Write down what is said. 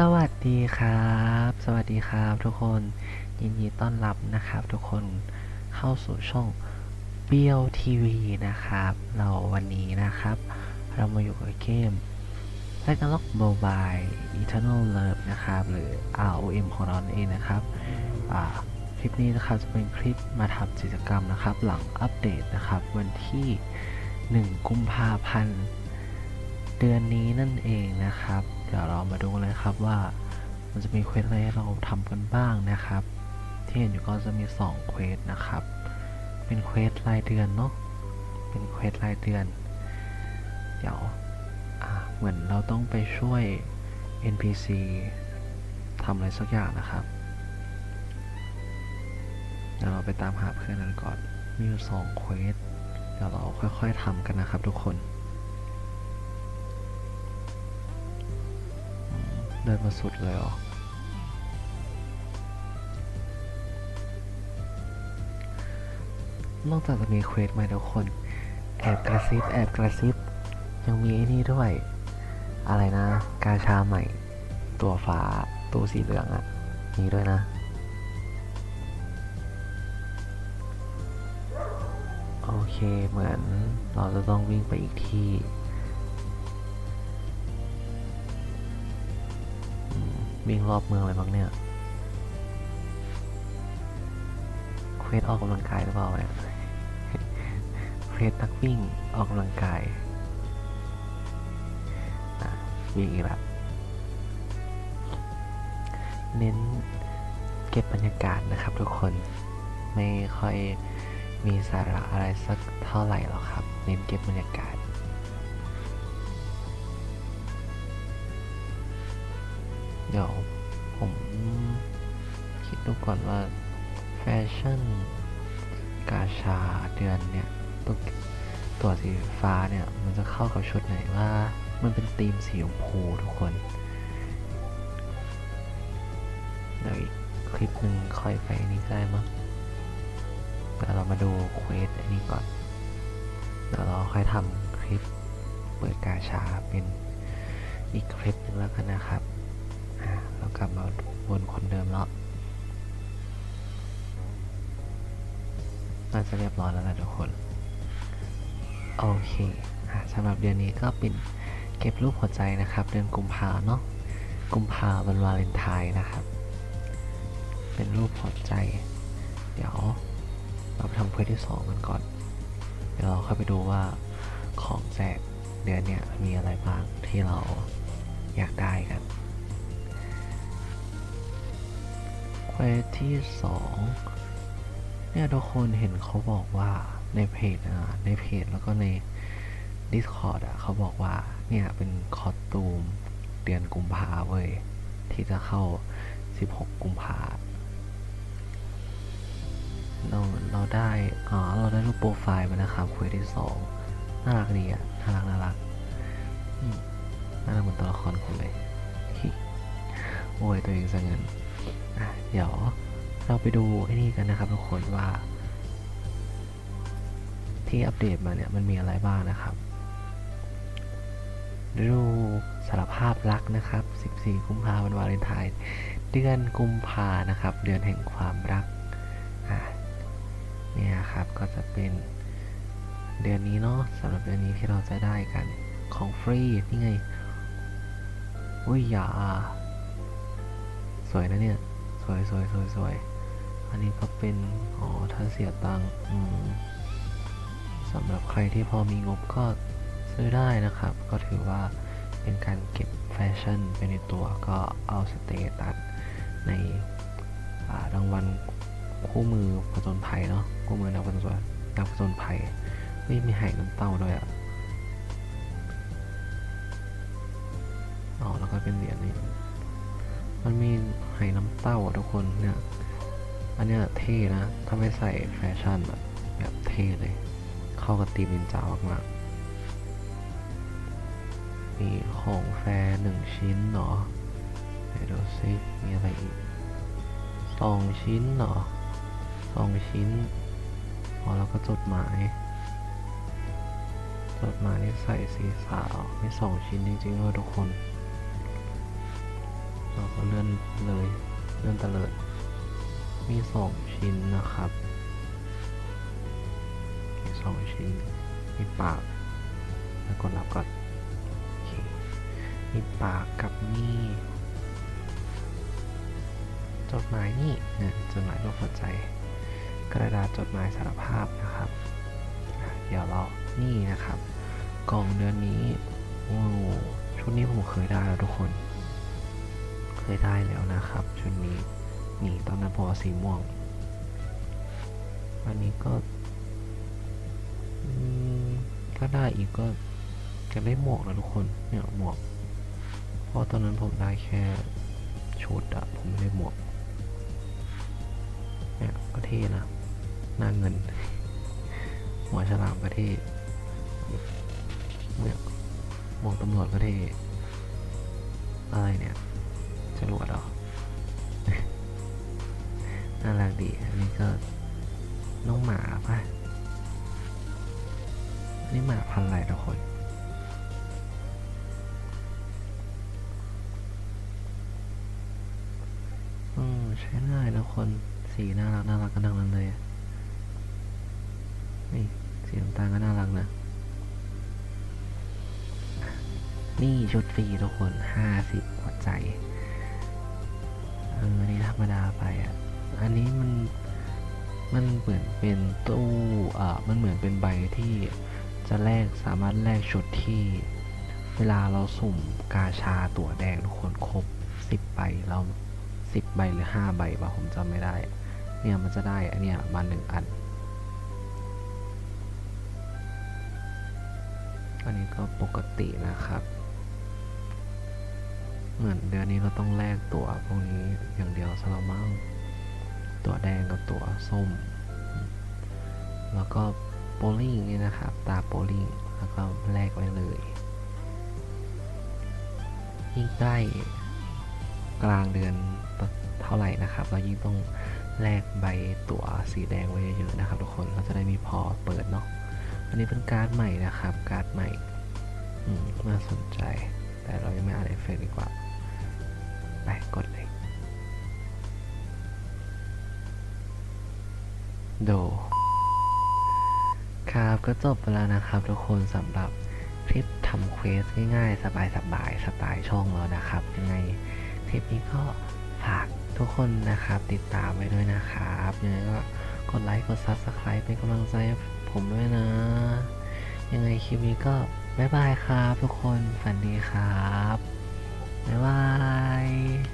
สวัสดีครับ สวัสดีครับทุกคนยินดีต้อนรับนะครับ ทุกคนเข้าสู่ช่องเบียวทีวีนะครับ เราวันนี้นะครับ เรามาอยู่กับเกม r a g n a r o k Mobile Eternal Love นะครับ หรือ ROM ของเรานั่นเองนะครับคลิปนี้นะครับจะเป็นคลิปมาทำกิจกรรมนะครับ หลังอัปเดตนะครับ วันที่ 1 กุมภาพันธ์เดือนนี้นั่นเองนะครับ ดี๋ยวเรามาดูกันเลยครับว่ามันจะมีเควสอะไรให้เราทำกันบ้างนะครับ ที่เห็นอยู่ก็จะมี2เควสนะครับ เป็นเควสรายเดือนเนาะเป็นเควสรายเดือน เดี๋ยวเหมือนเราต้องไปช่วย NPC ทำอะไรสักอย่างนะครับเดี๋ยวเราไปตามหาเพื่อนกันก่อน มีอยู่สองเควส เดี๋ยวเราค่อยๆทำกันนะครับทุกคน เดินมาสุดเลยเหรอนอกจากจะมีเควสไหมทุกคน แอบกระซิบแอบกระซิบ ยังมีไอ้นี่ด้วย อะไรนะ กาชาใหม่ ตัวฟ้าตัวสีเหลืองอะ่ะ มีด้วยนะโอเค เหมือนเราจะต้องวิ่งไปอีกที่ วิ่งรอบเมืองอะไรบ้างเนี่ยเควสออกกำลังกายหรือเปล่าเนี่ยเควสนักวิ่งออกกำลังกายอะวิ่งอีกแล้วเน้นเก็บบรรยากาศนะครับทุกคนไม่ค่อยมีสาระอะไรสักเท่าไหร่หรอกครับ เน้นเก็บบรรยากาศ เดี๋ยวผมคิดดูก่อนว่าแฟชั่นกาชาเดือนเนี่ยตัวตัวสีฟ้าเนี่ย มันจะเข้ากับชุดไหนว่า มันเป็นธีมสีชมพูทุกคนเดี๋ยวอีกคลิปหนึ่งค่อยไปนนี้ได้มั้งแต่เรามาดูเควสอันนี้ก่อน เดี๋ยวเราค่อยทำคลิปเปิดกาชาเป็นอีกคลิปหนึ่งแล้วกันนะครับ กลับมาวนคนเดิมแล้วน่าจะเรียบร้อยแล้วนะทุกคน โอเคสำหรับเดือนนี้ก็เป็นเก็บรูปหัวใจนะครับ เดือนกุมภาเนาะกุมภาวันวาเลนไทน์นะครับ เป็นรูปหัวใจ เดี๋ยวเราไปทำเควสที่สองกันก่อน เดี๋ยวเราค่อยไปดูว่าของแจกเดือนเนี้ยมีอะไรบ้างที่เราอยากได้กัน เควสที่สองเนี่ยทุกคนเห็นเขาบอกว่าในเพจอะในเพจแล้วก็ใน Discord อะเขาบอกว่าเนี่ยเป็นคอสตูมเดือนกุมภาเว้ย ที่จะเข้า 16 กุมภาเราเราได้อ๋อเราได้รูปโปรไฟล์มานะครับเควสที่สองน่ารักดีอะน่ารักน่ารักน่ารักเหมือนตัวละครผมเลยโอ้ยตัวเองซะเงิน เดี๋ยวเราไปดูไอ้นี่กันนะครับทุกคนว่า ที่อัปเดตมาเนี่ยมันมีอะไรบ้างนะครับดูสารภาพรักนะครับ 14 กุมภาพันธ์วาเลนไทน์เดือนกุมภานะครับ เดือนแห่งความรักเนี่ยครับก็จะเป็นเดือนนี้เนาะสำหรับเดือนนี้ที่เราจะได้กันของฟรีนี่ไงอุ้ยอย่าสวยนะเนี่ย สวยสวยสวยสวยอันนี้ก็เป็น อ๋อ ถ้าเสียตังค์สำหรับใครที่พอมีงบก็ซื้อได้นะครับ ก็ถือว่าเป็นการเก็บแฟชั่นไปในตัวก็เอาสเตตัสในรางวัลคู่มือผจญภัยเนาะคู่มือนักผจญนักผจญภัยเฮ้ยมีไห่น้ำเต้าด้วยอะ่ะอ๋อแล้วก็เป็นเหรียญนี่ มันมีไหน้ำเต้าอะทุกคนเนี่ย อันเนี้ยเท่นะ ถ้าไม่ใส่แฟชั่นแบบแบบเท่เลย เข้ากับตีมนินจามากๆ มีของแฟร์หนึ่งชิ้นเนาะไหนดูซิ มีอะไรอีกสองชิ้นเนาะสองชิ้นอ๋อแล้วก็จดหมาย จดหมายนี่ใส่สีสาวมีสองชิ้นจริงๆด้วยทุกคน เราก็เลื่อนเลยเลื่อนตะเลิด มีสองชิ้นนะครับ มีสองชิ้น มีปากแล้วกดรับก่อนมีปากกับนี่จดหมายนี่นี่ยจดหมายรูปหัวใจ กระดาษจดหมายสารภาพนะครับ เดี๋ยวเรานี่นะครับ กล่องเดือนนี้โอ้ชุดนี้ผมเคยได้แล้วทุกคน เคยได้แล้วนะครับชุดนี้นี่ตอนนั้นผมเอสีม่วง อันนี้ก็อืมถ้าได้อีกก็จะได้หมวกนะทุกคนเนี่ยหมวกเพราะตอนนั้นผมได้แค่ชุดอะผมไม่ได้หมวกเนี่ยก็เท่นะหน้าเงิน หัวฉลามก็เท่เนี่ยหมวกตำรวจก็เท่อะไรเนี่ย รวดหรอน่ารักดี อันนี้ก็น้องหมาป่ะ นี่หมาพันอะไรทุกคนอืมใช้ได้นะคน สีน่ารักน่ารักกันทั้งนั้นเลย นี่สีน้ำตาลก็น่ารักนะนี่ชุดฟรีทุกคนห้าสิบหัวใจ อออันนี้ธรรมดาไปอะ อันนี้มันมันเหมือนเป็นตู้อ่ามันเหมือนเป็นใบที่จะแลกสามารถแลกชุดที่ เวลาเราสุ่มกาชาตั๋วแดงทุกคนครบสิบใบเราสิบใบหรือห้าใบป่ะผมจำไม่ได้ เนี่ยมันจะได้อันเนี้ยมาหนึ่งอัน อันนี้ก็ปกตินะครับ เหมือนเดือนนี้เราต้องแลกตั๋วพวกนี้อย่างเดียวสละมั่งตั๋วแดงกับตั๋วส้ม แล้วก็โบลิ่งนี่นะครับ ตาโบลิ่งแล้วก็แลกไว้เลย ยิ่งใกล้กลางเดือนเท่าไหร่นะครับ เรายิ่งต้องแลกใบตั๋วสีแดงไว้เยอะๆนะครับทุกคนเราจะได้มีพอเปิดเนาะอันนี้เป็นการ์ดใหม่นะครับ การ์ดใหม่น่าสนใจ แต่เรายังไม่อ่านเอฟเฟกต์ดีกว่า ไปกดเลยโด ครับก็จบไปแล้วนะครับทุกคนสำหรับคลิปทำเควสง่ายๆ สบายๆ สไตล์ช่องแล้วนะครับ ยังไงคลิปนี้ก็ฝากทุกคนนะครับ ติดตามไว้ด้วยนะครับยังไงก็กดไลค์ กด Subscribe เป็นกำลังใจผมด้วยนะ ยังไงคลิปนี้ก็บ๊ายบายครับทุกคน ฝันดีครับ บ๊ายบาย